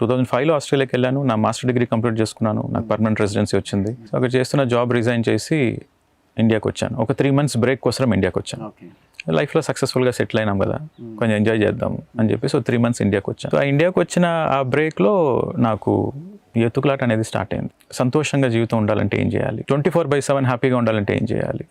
Two thousand ఫైవ్లో ఆస్ట్రేలియాకి వెళ్ళాను. నా మాస్టర్ డిగ్రీ కంప్లీట్ చేసుకున్నాను. నాకు పర్మనెంట్ రెసిడెన్సీ వచ్చింది. సో అక్కడ చేస్తున్న జాబ్ రిజైన్ చేసి ఇండియాకి వచ్చాను. ఒక త్రీ మంత్స్ బ్రేక్ కోసం ఇండియాకి వచ్చాను. లైఫ్లో సక్సెస్ఫుల్గా సెటిల్ అయినాం కదా. కొంచెం ఎంజాయ్ చేద్దాం అని చెప్పి సో త్రీ మంత్స్ ఇండియాకి వచ్చాను. సో ఆ ఇండియాకి వచ్చిన ఆ బ్రేక్లో నాకు ఎత్తుకులాట అనేది స్టార్ట్ అయింది. సంతోషంగా జీవితం ఉండాలంటే ఏం చేయాలి? ట్వంటీ ఫోర్ బై సెవెన్ హ్యాపీగా ఉండాలంటే ఏం చేయాలి?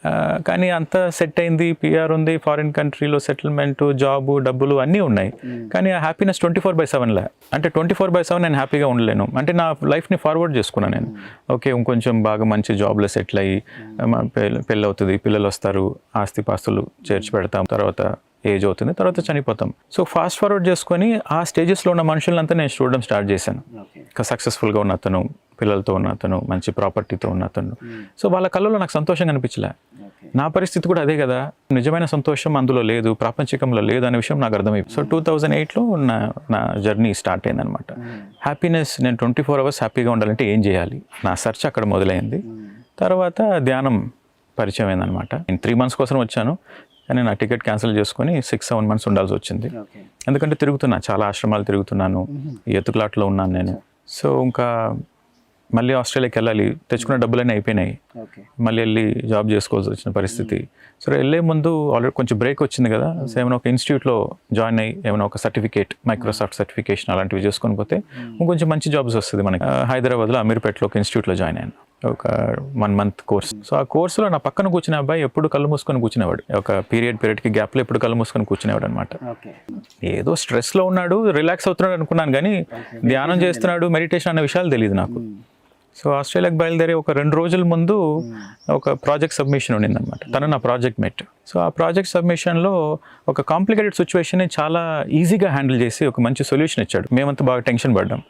కానీ అంత సెట్ అయింది పిఆర్ ఉంది ఫారిన్ కంట్రీలో సెటిల్మెంట్ జాబ్ డబ్బులు అన్నీ ఉన్నాయి. కానీ ఆ హ్యాపీనెస్ ట్వంటీ ఫోర్ బై సెవెన్లే అంటే ట్వంటీ ఫోర్ బై సెవెన్ నేను హ్యాపీగా ఉండలేను. అంటే నా లైఫ్ని ఫార్వర్డ్ చేసుకున్నాను నేను. ఓకే ఇంకొంచెం బాగా మంచి జాబ్లో సెటిల్ అయ్యి మా పెళ్ళి పెళ్ళి అవుతుంది పిల్లలు వస్తారు ఆస్తి పాస్తులు చేర్చి పెడతాం తర్వాత ఏజ్ అవుతుంది తర్వాత చనిపోతాం. సో ఫాస్ట్ ఫార్వర్డ్ చేసుకొని ఆ స్టేజెస్లో ఉన్న మనుషులంతా నేను చూడడం స్టార్ట్ చేశాను. సక్సెస్ఫుల్గా ఉన్న అతను పిల్లలతో ఉన్న అతను మంచి ప్రాపర్టీతో ఉన్న అతను. సో వాళ్ళ కళ్ళలో నాకు సంతోషం కనిపించలే నా పరిస్థితి కూడా అదే కదా. నిజమైన సంతోషం అందులో లేదు ప్రాపంచికంలో లేదు అనే విషయం నాకు అర్థమైంది సో టూ థౌజండ్ ఎయిట్లో నా నా జర్నీ స్టార్ట్ అయిందనమాట హ్యాపీనెస్ నేను ట్వంటీ ఫోర్ అవర్స్ హ్యాపీగా ఉండాలంటే ఏం చేయాలి? నా సెర్చ్ అక్కడ మొదలైంది. తర్వాత ధ్యానం పరిచయం అయిందనమాట నేను త్రీ మంత్స్ కోసం వచ్చాను. కానీ నా టికెట్ క్యాన్సిల్ చేసుకొని సిక్స్ సెవెన్ మంత్స్ ఉండాల్సి వచ్చింది. ఎందుకంటే తిరుగుతున్నా చాలా ఆశ్రమాలు తిరుగుతున్నాను. ఈ ఎత్తుకులాట్లో ఉన్నాను నేను. సో ఇంకా మళ్ళీ ఆస్ట్రేలియాకి వెళ్ళాలి. తెచ్చుకున్న డబ్బులన్నీ అయిపోయినాయి. మళ్ళీ వెళ్ళి జాబ్ చేసుకోవాల్సి వచ్చిన పరిస్థితి. సో వెళ్ళే ముందు ఆల్రెడీ కొంచెం బ్రేక్ వచ్చింది కదా. సో ఏమైనా ఒక ఇన్స్టిట్యూట్లో జాయిన్ అయ్యి ఏమైనా ఒక సర్టిఫికేట్ మైక్రోసాఫ్ట్ సర్టిఫికేషన్ అలాంటివి చేసుకొని పోతే ఇంకొంచెం మంచి జాబ్స్ వస్తుంది మనకి. హైదరాబాద్లో అమీర్పేటలో ఒక ఇన్స్టిట్యూట్లో జాయిన్ అయ్యాను. ఒక వన్ మంత్ కోర్స్ సో ఆ కోర్సులో నా పక్కన కూర్చునే అబ్బాయి ఎప్పుడు కళ్ళు మూసుకొని కూర్చునేవాడు. ఒక పీరియడ్ పీరియడ్కి గ్యాప్లో ఎప్పుడు కళ్ళు మూసుకొని కూర్చునేవాడు అనమాట ఏదో స్ట్రెస్లో ఉన్నాడు రిలాక్స్ అవుతున్నాడు అనుకున్నాను కానీ ధ్యానం చేస్తున్నాడు మెడిటేషన్ అనే విషయాలు తెలియదు నాకు. సో ఆస్ట్రేలియాకి బయలుదేరి ఒక రెండు రోజుల ముందు ఒక ప్రాజెక్ట్ సబ్మిషన్ ఉండిందనమాట తను నా ప్రాజెక్ట్ మెట్. సో ఆ ప్రాజెక్ట్ సబ్మిషన్లో ఒక కాంప్లికేటెడ్ సిచ్యువేషన్ని చాలా ఈజీగా హ్యాండిల్ చేసి ఒక మంచి సొల్యూషన్ ఇచ్చాడు. మేమంతా బాగా టెన్షన్ పడ్డాం.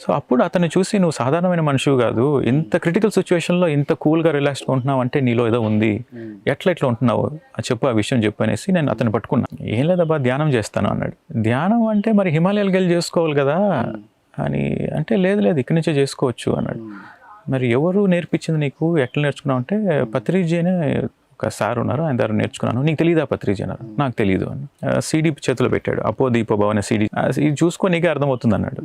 సో అప్పుడు అతన్ని చూసి నువ్వు సాధారణమైన మనిషివి కాదు. ఇంత క్రిటికల్ సిచ్యువేషన్లో ఇంత కూల్గా రిలాక్స్గా ఉంటున్నావు అంటే నీలో ఏదో ఉంది. ఎట్లా ఎట్లా ఉంటున్నావు? అది చెప్పు ఆ విషయం చెప్పు అనేసి నేను అతను పట్టుకున్నా. ఏం లేదబ్బా ధ్యానం చేస్తాను అన్నాడు. ధ్యానం అంటే మరి హిమాలయాలకు వెళ్ళి చేసుకోవాలి కదా. అని అంటే లేదు లేదు ఇక్కడి నుంచే చేసుకోవచ్చు అన్నాడు. మరి ఎవరు నేర్పించింది నీకు? ఎట్లా నేర్చుకున్నావు అంటే పత్రిజీ అనే ఒక సార్ ఉన్నారు ఆయన దగ్గర నేర్చుకున్నాను. నీకు తెలియదా పత్రిజీ అన్నారు నాకు తెలియదు అని. సీడీ చేతిలో పెట్టాడు. అపో దీపో భవన సీడీ. ఇది చూసుకో నీకే అర్థమవుతుంది అన్నాడు.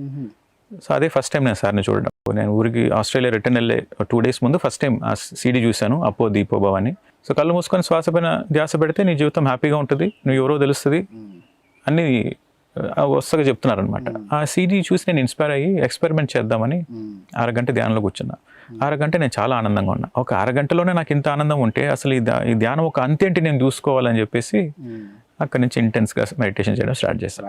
సో అదే ఫస్ట్ టైం నేను సార్ని చూడడం. నేను ఊరికి ఆస్ట్రేలియా రిటర్న్ వెళ్ళే టూ డేస్ ముందు ఫస్ట్ టైం ఆ సీడీ చూశాను అపో దీపో భవాని సో కళ్ళు మూసుకొని శ్వాస పైన ధ్యాస పెడితే నీ జీవితం హ్యాపీగా ఉంటుంది నువ్వు ఎవరో తెలుస్తుంది. అన్ని వరుసగా చెప్తున్నారనమాట ఆ సీడీ చూసి నేను ఇన్స్పైర్ అయ్యి ఎక్స్పెరిమెంట్ చేద్దామని అరగంట ధ్యానంలో కూర్చున్నా. అరగంట నేను చాలా ఆనందంగా ఉన్నా. ఒక అరగంటలోనే నాకు ఇంత ఆనందం ఉంటే అసలు ఈ ధ్యా- ఈ ధ్యానం ఒక అంతేంటి నేను చూసుకోవాలని చెప్పేసి అక్కడి నుంచి ఇంటెన్స్గా మెడిటేషన్ చేయడం స్టార్ట్ చేశాను